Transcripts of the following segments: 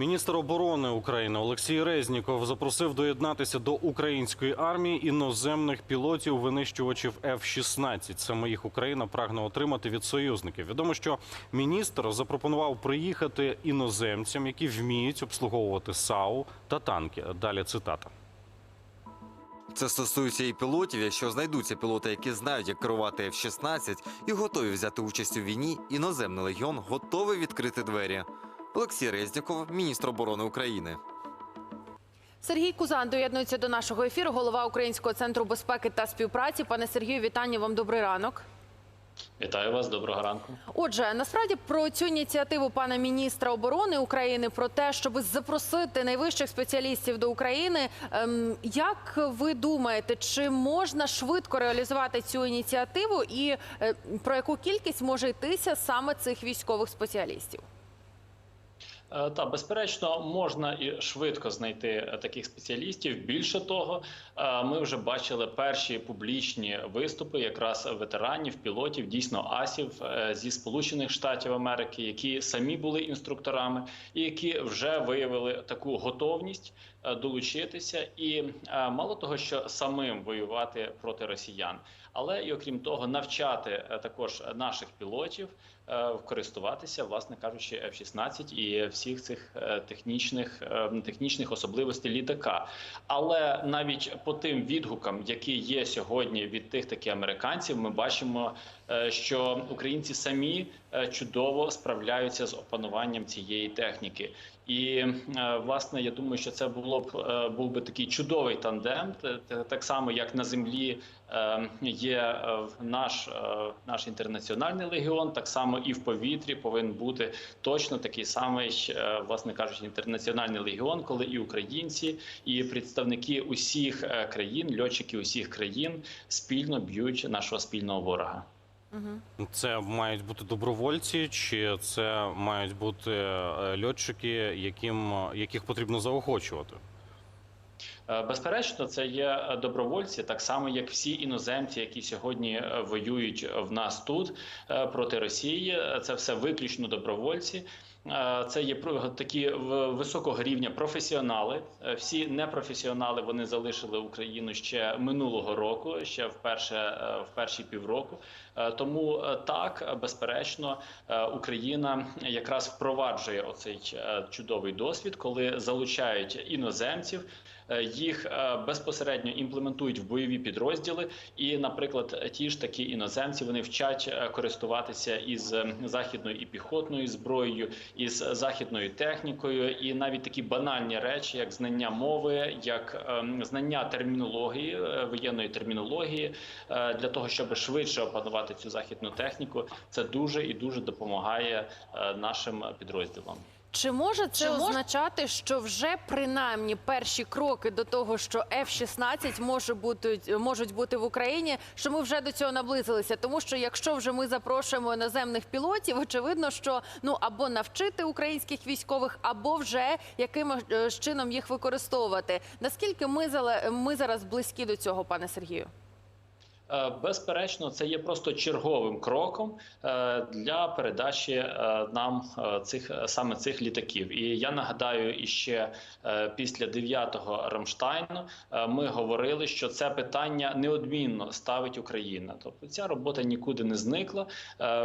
Міністр оборони України Олексій Резніков запросив доєднатися до української армії іноземних пілотів винищувачів F-16. Саме їх Україна прагне отримати від союзників. Відомо, що міністр запропонував приїхати іноземцям, які вміють обслуговувати САУ та танки. Далі цитата. Це стосується і пілотів. Якщо знайдуться пілоти, які знають, як керувати F-16 і готові взяти участь у війні, іноземний легіон готовий відкрити двері. Олексій Резніков, міністр оборони України. Сергій Кузан доєднується до нашого ефіру, голова Українського центру безпеки та співпраці. Пане Сергію, вітання вам. Добрий ранок. Вітаю вас, доброго ранку. Отже, насправді про цю ініціативу пана міністра оборони України про те, щоб запросити найвищих спеціалістів до України. ем, Як ви думаєте, чи можна швидко реалізувати цю ініціативу, і е, про яку кількість може йтися саме цих військових спеціалістів? Е, Та безперечно можна і швидко знайти е, таких спеціалістів. Більше того, е, ми вже бачили перші публічні виступи, якраз ветеранів, пілотів, дійсно асів зі Сполучених Штатів Америки, які самі були інструкторами, і які вже виявили таку готовність долучитися, і мало того, що самим воювати проти росіян, але і окрім того, навчати також наших пілотів користуватися, власне кажучи, F-16 і всіх цих е, технічних е, технічних особливостей літака. Але навіть по тим відгукам, які є сьогодні від тих таки американців, ми бачимо, е, що українці самі е, чудово справляються з опануванням цієї техніки. І е, власне я думаю, що це було б е, був би такий чудовий тандем, так само як на землі е, є е, наш, е, наш інтернаціональний легіон, так само і в повітрі повинен бути точно такий самий, е, власне кажучи, інтернаціональний легіон, коли і українці, і представники усіх е, країн, льотчики усіх країн спільно б'ють нашого спільного ворога. Це мають бути добровольці, чи це мають бути е, льотчики, яким яких потрібно заохочувати? Е, Безперечно, це є е, добровольці, так само як всі іноземці, які сьогодні воюють в нас тут проти Росії. Це все виключно добровольці. Е, Це є такі високого рівня професіонали. Е, Всі непрофесіонали вони залишили Україну ще минулого року, ще вперше е, в перші півроку. Тому так, безперечно, Україна якраз впроваджує оцей чудовий досвід, коли залучають іноземців. Е, Їх е, безпосередньо імплементують в бойові підрозділи, і, наприклад, ті ж такі іноземці вони вчать е, користуватися із е, західною і піхотною зброєю, із західною технікою, і навіть такі банальні речі, як знання мови, як ем, знання термінології, воєнної термінології, для того, щоб швидше опанувати цю західну техніку, це дуже і дуже допомагає нашим підрозділам. Чи може це Чи мож- означати, що вже принаймні перші кроки до того, що F-16 може бути можуть бути в Україні, що ми вже до цього наблизилися? Тому що якщо вже ми запрошуємо іноземних пілотів, очевидно, що ну або навчити українських військових, або вже якимось е, чином їх використовувати. Наскільки ми ми зараз близькі до цього, пане Сергію? Е, Безперечно, це є просто черговим кроком е, для передачі е, нам цих саме цих літаків. І я нагадаю, іще після 9-го Рамштайну ми говорили, що це питання неодмінно ставить Україна. Тобто ця робота нікуди не зникла.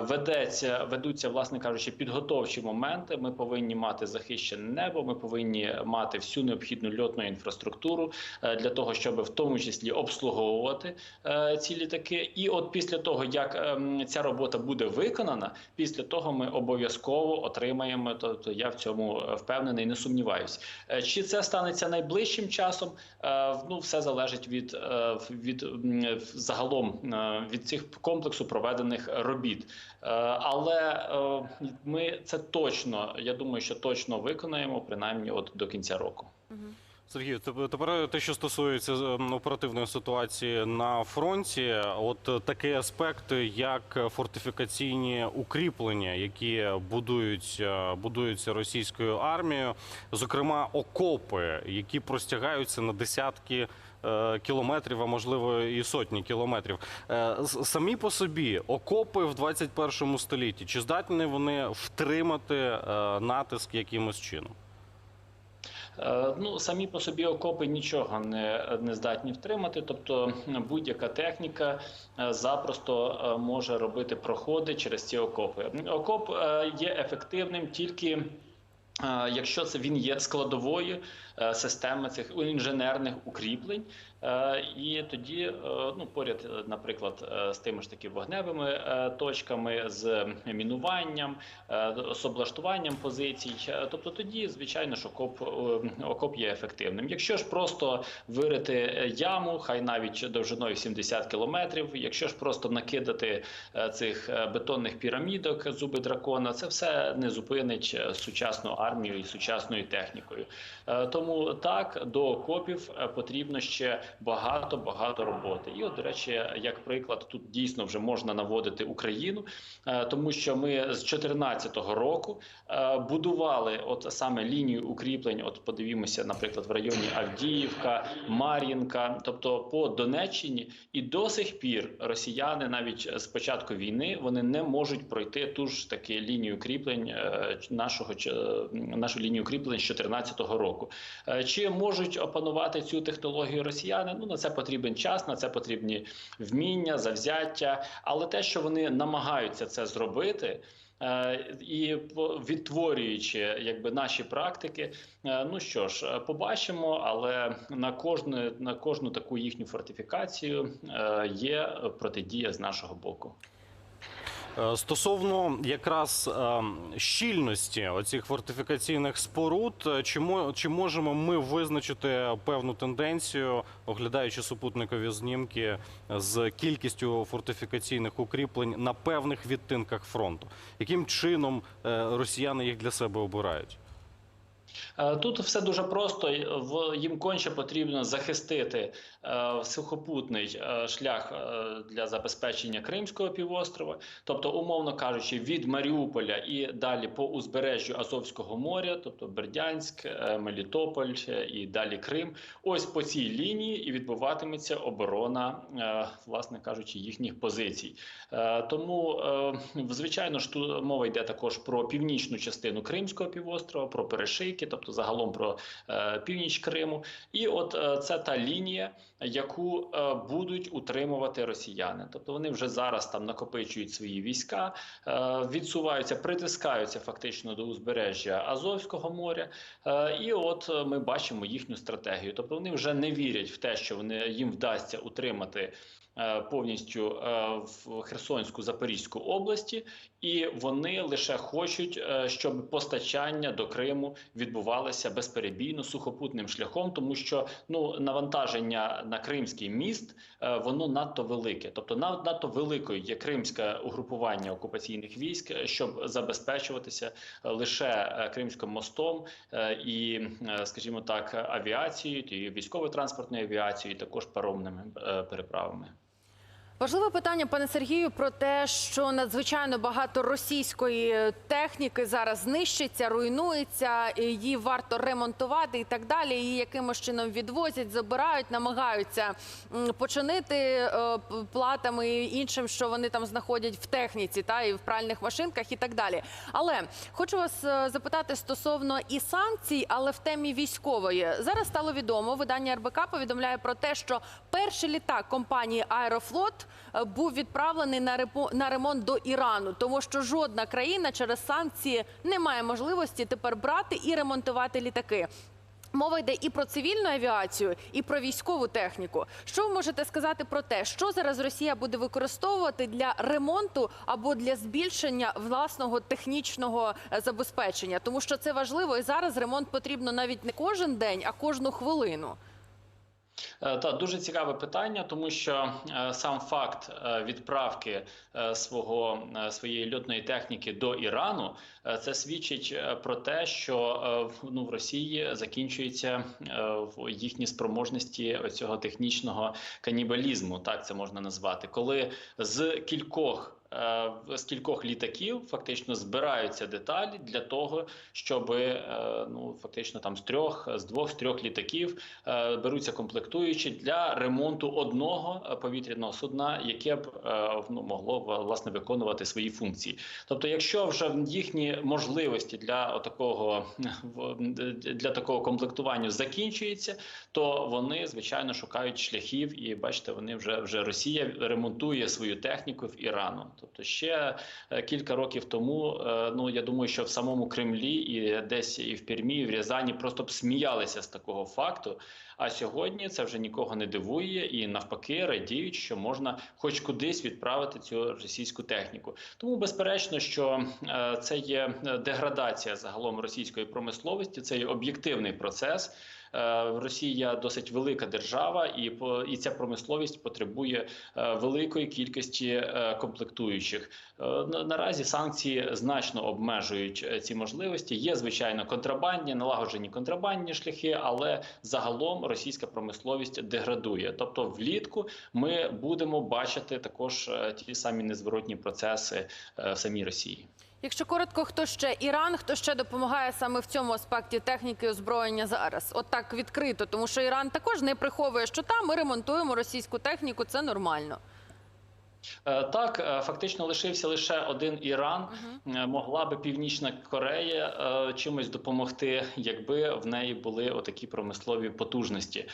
Ведеться, ведуться, власне кажучи, підготовчі моменти. Ми повинні мати захищене небо. Ми повинні мати всю необхідну льотну інфраструктуру для того, щоб в тому числі обслуговувати е, ці літаки. І от після того, як ем, ця робота буде виконана, після того ми обов'язково отримаємо. Тобто я в цьому е, впевнений, не сумніваюсь. Е, Чи це станеться найближчим часом? Е, Ну, все залежить від, від загалом від цих комплексу проведених робіт. Але ми це точно, я думаю, що точно виконаємо принаймні от до кінця року. Сергію, теп- тепер те, що стосується ем, оперативної ситуації на фронті, от е, такий аспект, як фортифікаційні укріплення, які будують, е, будуються російською армією, зокрема окопи, які простягаються на десятки. е, Кілометрів, а можливо і сотні кілометрів. Е, Самі по собі окопи в 21 столітті. Чи здатні вони втримати е, натиск якимось чином? Е, Ну, самі по собі окопи нічого не, не здатні втримати. Тобто будь-яка техніка е, запросто е, може робити проходи через ці окопи. Окоп є ефективним тільки. Якщо це він є складовою системи цих інженерних укріплень, Е, і тоді, е, ну поряд, е, наприклад, е, з тими ж таки вогневими е, точками, з мінуванням, е, з облаштуванням позицій. Е, Тобто, тоді, звичайно, ж окоп, е, окоп є ефективним. Якщо ж просто вирити е, яму, хай навіть довжиною 70 кілометрів, якщо ж просто накидати е, цих е, бетонних пірамідок, зуби дракона, це все не зупинить е, сучасну армію і сучасною технікою. Е, Тому так до окопів е, потрібно ще багато багато роботи. І, от, до речі, як приклад, тут дійсно вже можна наводити Україну, е, тому що ми з 2014 року е, будували от саме лінію укріплень. От подивімося, наприклад, в районі Авдіївка, Мар'їнка, тобто по Донеччині, і до сих пір росіяни, навіть з початку війни, вони не можуть пройти ту ж таки лінію укріплень нашого нашу лінію укріплень з 2014 року. Е, Чи можуть опанувати цю технологію росіяни? Ну на це потрібен час, на це потрібні вміння, завзяття. Але те, що вони намагаються це зробити. е, І відтворюючи якби наші практики, е, ну що ж, побачимо, але на кожну на кожну таку їхню фортифікацію є протидія з нашого боку. Е, Стосовно якраз е, щільності оцих фортифікаційних споруд, е, чи, чи можемо ми визначити певну тенденцію, оглядаючи супутникові знімки з кількістю фортифікаційних укріплень на певних відтинках фронту? Яким чином росіяни їх для себе обирають? Е, Тут все дуже просто. Їм конче потрібно захистити е, сухопутний е, шлях для забезпечення Кримського півострова, тобто, умовно кажучи, від Маріуполя і далі по узбережжю Азовського моря, тобто Бердянськ, Мелітополь і далі Крим. Ось по цій лінії і відбуватиметься оборона, власне кажучи, їхніх позицій. Тому, звичайно ж, тут мова йде також про північну частину Кримського півострова, про перешийки, тобто загалом про е, північ Криму. І от е, це та лінія, яку е, будуть утримувати росіяни. Тобто вони вже зараз там накопичують свої війська, відсуваються, притискаються фактично до узбережжя Азовського моря. І от ми бачимо їхню стратегію. Тобто вони вже не вірять в те, що вони їм вдасться утримати. Е, Повністю е, в Херсонську Запорізьку області, і вони лише хочуть, е, щоб постачання до Криму відбувалося безперебійно сухопутним шляхом, тому що ну навантаження на Кримський міст воно надто велике, тобто над- надто великою є кримське угрупування окупаційних військ, щоб забезпечуватися лише Кримським мостом і, скажімо так, авіацією, і військово транспортною авіацією, і також паромними переправами. Важливе питання, пане Сергію, про те, що надзвичайно багато російської техніки зараз знищиться, руйнується, її варто ремонтувати і так далі. Її якимось чином відвозять, забирають, намагаються починити е, платами і іншим, що вони там знаходять в техніці, та і в пральних машинках, і так далі. Але хочу вас е, запитати стосовно і санкцій, але в темі військової зараз стало відомо. Видання РБК повідомляє про те, що перший літак компанії Аерофлот е, був відправлений на ремонт до Ірану, тому що жодна країна через санкції не має можливості тепер брати і ремонтувати літаки. Мова йде і про цивільну авіацію, і про військову техніку. Що ви можете сказати про те, що зараз Росія буде використовувати для ремонту або для збільшення власного технічного е, забезпечення? Тому що це важливо, і зараз ремонт потрібно навіть не кожен день, а кожну хвилину. Е, Та дуже цікаве питання, тому що е, сам факт е, відправки свого своєї льотної техніки до Ірану це свідчить про те, що ну в Росії закінчуються в- їхні спроможності цього технічного канібалізму, так це можна назвати, коли з кількох. з кількох літаків фактично збираються деталі для того, щоб ну фактично там з трьох, з двох, з трьох літаків беруться комплектуючі для ремонту одного е, повітряного судна, яке б е, ну, могло власне виконувати свої функції. Тобто, якщо вже їхні можливості для такого для такого комплектування закінчуються, то вони звичайно шукають шляхів, і бачите, вони вже вже Росія ремонтує свою техніку в Ірану. Тобто, ще е, кілька років тому, ну я думаю, що в самому Кремлі і десь і в Пермі, і в Рязані просто б сміялися з такого факту. А сьогодні це вже нікого не дивує, і навпаки радіють, що можна хоч кудись відправити цю російську техніку. Тому безперечно, що е, це є е, деградація загалом російської промисловості, це є об'єктивний процес. Е, Росія досить велика держава, і і ця промисловість потребує е, великої кількості е, комплектуючих. Наразі санкції значно обмежують ці можливості. Є звичайно контрабандні, налагоджені контрабандні шляхи, але загалом російська промисловість деградує. Тобто, влітку ми будемо бачити також ті самі незворотні процеси в самій Росії. Якщо коротко, хто ще Іран, хто ще допомагає саме в цьому аспекті техніки озброєння зараз? От так відкрито, тому що Іран також не приховує, що там ми ремонтуємо російську техніку, це нормально. Е, Так, е, фактично лишився лише один Іран. Е, Могла би Північна Корея чимось допомогти, якби в неї були отакі промислові потужності.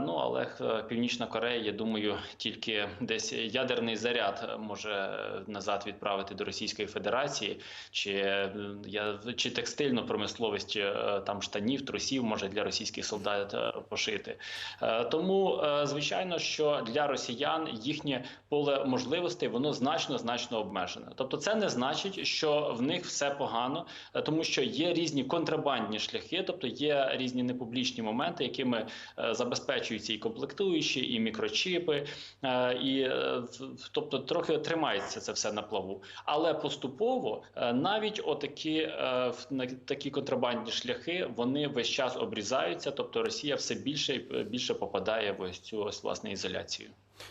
Ну але Північна Корея, я думаю, тільки десь ядерний заряд може назад відправити до Російської Федерації, чи, я, чи текстильну промисловість там штанів, трусів може для російських солдат пошити. Тому, звичайно, що для росіян їхнє поле можливостей воно значно значно обмежене. Тобто, це не значить, що в них все погано, е, тому що є різні контрабандні шляхи, тобто є різні непублічні моменти, якими е, забезпечуються і комплектуючі, і мікрочіпи, е, і тобто трохи тримається це все на плаву. Але поступово навіть отакі такі контрабандні шляхи вони весь час обрізаються. Тобто Росія все більше і більше попадає в ось цю ось власне ізоляцію.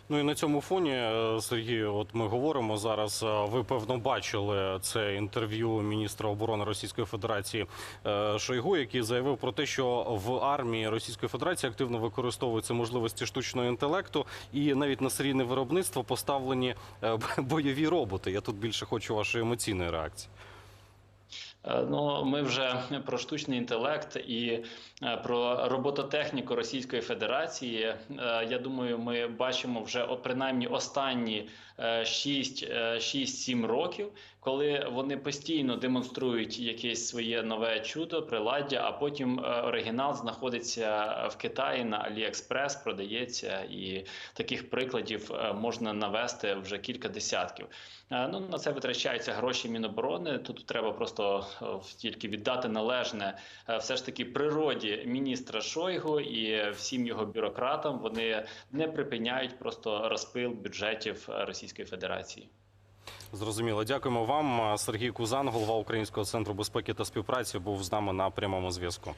Ну і на цьому фоні, е, Сергію, от ми говоримо зараз. е, Ви певно бачили це інтерв'ю міністра оборони Російської Федерації е, Шойгу, який заявив про те, що в армії Російської Федерації активно використовуються можливості штучного інтелекту, і навіть на серійне виробництво поставлені бойові роботи. Я тут більше хочу вашої емоційної реакції. Е, Ну, ми вже про штучний інтелект і е, про робототехніку Російської Федерації. е, Я думаю, ми бачимо вже принаймні останні 6-7 років, коли вони постійно демонструють якесь своє нове чудо, приладдя, а потім е, оригінал знаходиться в Китаї на Аліекспрес, продається, і таких прикладів е, можна навести вже кілька десятків. Е, Ну на це витрачаються гроші Міноборони. Тут треба просто е, тільки віддати належне е, все ж таки природі міністра Шойгу і всім його бюрократам. Вони не припиняють просто розпил бюджетів е, Російської Федерації. Зрозуміло. Дякуємо вам. Сергій Кузан, голова Українського центру безпеки та співпраці, був з нами на прямому зв'язку.